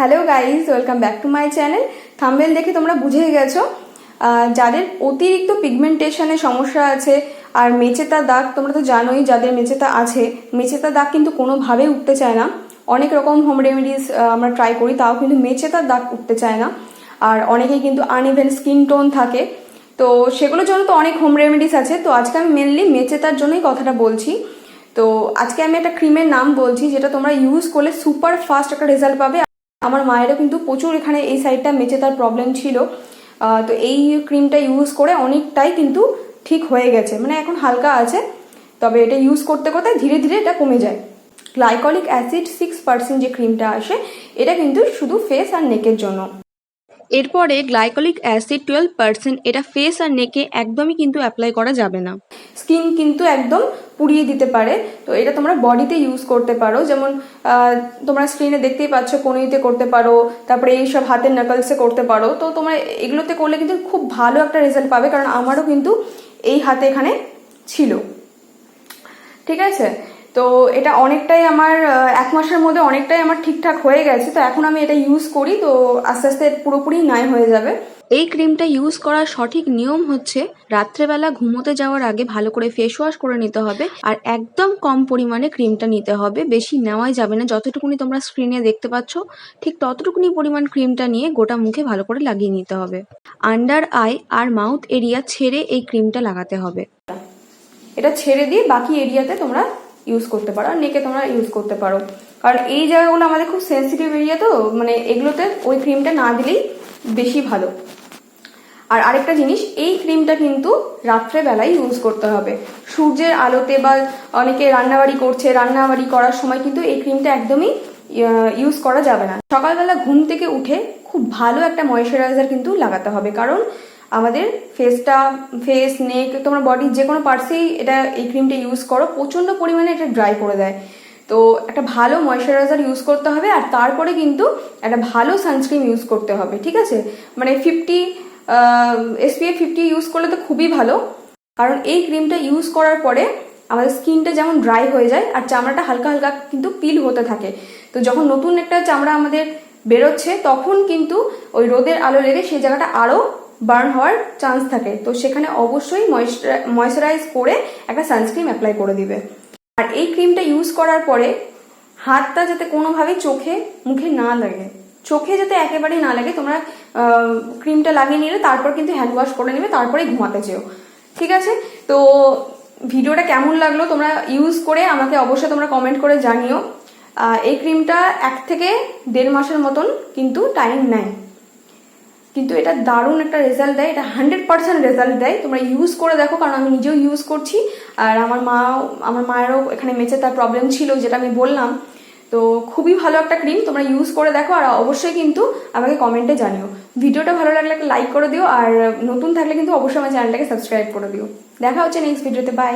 Hello guys welcome back to my channel. Thumbnail দেখে তোমরা বুঝেই গেছো। যাদের অতিরিক্ত পিগমেন্টেশনের সমস্যা আছে, আর মেচেতা দাগ তোমরা তো জানোই, যাদের মেচেতা আছে, মেচেতা দাগ কিন্তু কোনোভাবেই উঠতে চায় না। অনেক রকম হোম রেমেডিস আমরা ট্রাই করি, তাও কিন্তু মেচেতার দাগ উঠতে চায় না। আর অনেকেই কিন্তু আনইভেন স্কিন টোন থাকে। তো সেগুলোর জন্য তো অনেক হোম রেমেডিস আছে। তো আজকে আমি মেনলি মেচেতার জন্যই কথাটা বলছি। তো আজকে আমি একটা ক্রিমের নাম বলছি, যেটা তোমরা ইউজ করলে সুপার ফাস্ট একটা রেজাল্ট পাবে। আমার মায়েরও কিন্তু প্রচুর এখানে এই সাইডটা মেচে তার প্রবলেম ছিল। তো এই ক্রিমটা ইউজ করে অনেকটাই কিন্তু ঠিক হয়ে গেছে। মানে এখন হালকা আছে, তবে এটা ইউজ করতে করতে ধীরে ধীরে এটা কমে যায়। গ্লাইকলিক অ্যাসিড সিক্স পার্সেন্ট যে ক্রিমটা আসে, এটা কিন্তু শুধু ফেস আর নেকের জন্য। এরপরে গ্লাইকোলিক অ্যাসিড টুয়েলভ পার্সেন্ট এটা ফেস আর নেকে একদমই কিন্তু অ্যাপ্লাই করা যাবে না। স্কিন কিন্তু একদম পুড়িয়ে দিতে পারে। তো এটা তোমরা বডিতে ইউজ করতে পারো। যেমন তোমরা স্ক্রিনে দেখতেই পাচ্ছ কোনিতে করতে পারো, তারপরে এইসব হাতের নাকলসে করতে পারো। তো তোমরা এগুলোতে করলে কিন্তু খুব ভালো একটা রেজাল্ট পাবে, কারণ আমারও কিন্তু এই হাতে এখানে ছিল। ঠিক আছে? তো এটা অনেকটাই আমার এক মাসের মধ্যে অনেকটাই আমার ঠিকঠাক হয়ে গেছে। তো এখন আমি এটা ইউজ করি তো আস্তে আস্তে পুরোপুরি নাই হয়ে যাবে। এই ক্রিমটা ইউজ করার সঠিক নিয়ম হচ্ছে রাত্রেবেলা ঘুমোতে যাওয়ার আগে ভালো করে ফেস ওয়াশ করে নিতে হবে আর একদম কম পরিমাণে ক্রিমটা নিতে হবে। বেশি নেওয়াই যাবে না। যতটুকুনি তোমরা স্ক্রিনে দেখতে পাচ্ছ ঠিক ততটুকুনি পরিমাণ ক্রিমটা নিয়ে গোটা মুখে ভালো করে লাগিয়ে নিতে হবে। আন্ডার আই আর মাউথ এরিয়া ছেড়ে এই ক্রিমটা লাগাতে হবে। এটা ছেড়ে দিয়ে বাকি এরিয়াতে তোমরা ইউজ করতে পারো, আর নেকে তোমরা ইউজ করতে পারো। কারণ এই জায়গাগুলো আমাদের খুব সেন্সিটিভ এরিয়া তো মানে এগুলোতে ওই ক্রিমটা না দিলেই বেশি ভালো। আর আরেকটা জিনিস, এই ক্রিমটা কিন্তু রাত্রেবেলায় ইউজ করতে হবে। সূর্যের আলোতে বা অনেকে রান্নাবাড়ি করছে, রান্নাবাড়ি করার সময় কিন্তু এই ক্রিমটা একদমই ইউজ করা যাবে না। সকালবেলা ঘুম থেকে উঠে খুব ভালো একটা ময়শ্চারাইজার কিন্তু লাগাতে হবে। কারণ আমাদের ফেসটা ফেস নেক তোমরা বডির যে কোনো পার্টসেই এটা এই ক্রিমটা ইউজ করো। প্রচণ্ড পরিমাণে এটা ড্রাই করে দেয়। তো একটা ভালো ময়শ্চারাইজার ইউজ করতে হবে আর তারপরে কিন্তু একটা ভালো সানস্ক্রিন ইউজ করতে হবে, ঠিক আছে? মানে ফিফটি এসপিএফ ফিফটি ইউজ করলে তো খুবই ভালো। কারণ এই ক্রিমটা ইউজ করার পরে আমাদের স্কিনটা যেমন ড্রাই হয়ে যায় আর চামড়াটা হালকা হালকা কিন্তু পিল হতে থাকে। তো যখন নতুন একটা চামড়া আমাদের বেরোচ্ছে, তখন কিন্তু ওই রোদের আলো লেগে সেই জায়গাটা আরও বার্ন হওয়ার চান্স থাকে। তো সেখানে অবশ্যই ময়শ্চারাইজ করে একটা সানস্ক্রিম অ্যাপ্লাই করে দিবে। আর এই ক্রিমটা ইউজ করার পরে হাতটা যাতে কোনোভাবেই চোখে, মুখে না লাগে। চোখে যাতে একেবারেই না লাগে, তোমরা ক্রিমটা লাগিয়ে নিলে, তারপর কিন্তু হ্যান্ড ওয়াশ করে নেবে তারপরে ঘুমাতে যেও। ঠিক আছে? তো ভিডিওটা কেমন লাগল তোমরা ইউজ করে আমাকে অবশ্যই তোমরা কমেন্ট করে জানিও। এই ক্রিমটা এক থেকে দেড় মাসের মতন কিন্তু টাইম নেয়। কিন্তু এটা দারুণ একটা রেজাল্ট দেয়, এটা হান্ড্রেড পার্সেন্ট রেজাল্ট দেয়। তোমরা ইউজ করে দেখো, কারণ আমি নিজেও ইউজ করছি। আর আমার মা আমার মায়েরও এখানে মেচে তার প্রবলেম ছিল, যেটা আমি বললাম। তো খুবই ভালো একটা ক্রিম তোমরা ইউজ করে দেখো। আর অবশ্যই কিন্তু আমাকে কমেন্টে জানিও। ভিডিওটা ভালো লাগলে একটা লাইক করে দিও, আর নতুন থাকলে কিন্তু অবশ্যই আমার চ্যানেলটাকে সাবস্ক্রাইব করে দিও। দেখা হচ্ছে নেক্সট ভিডিওতে বাই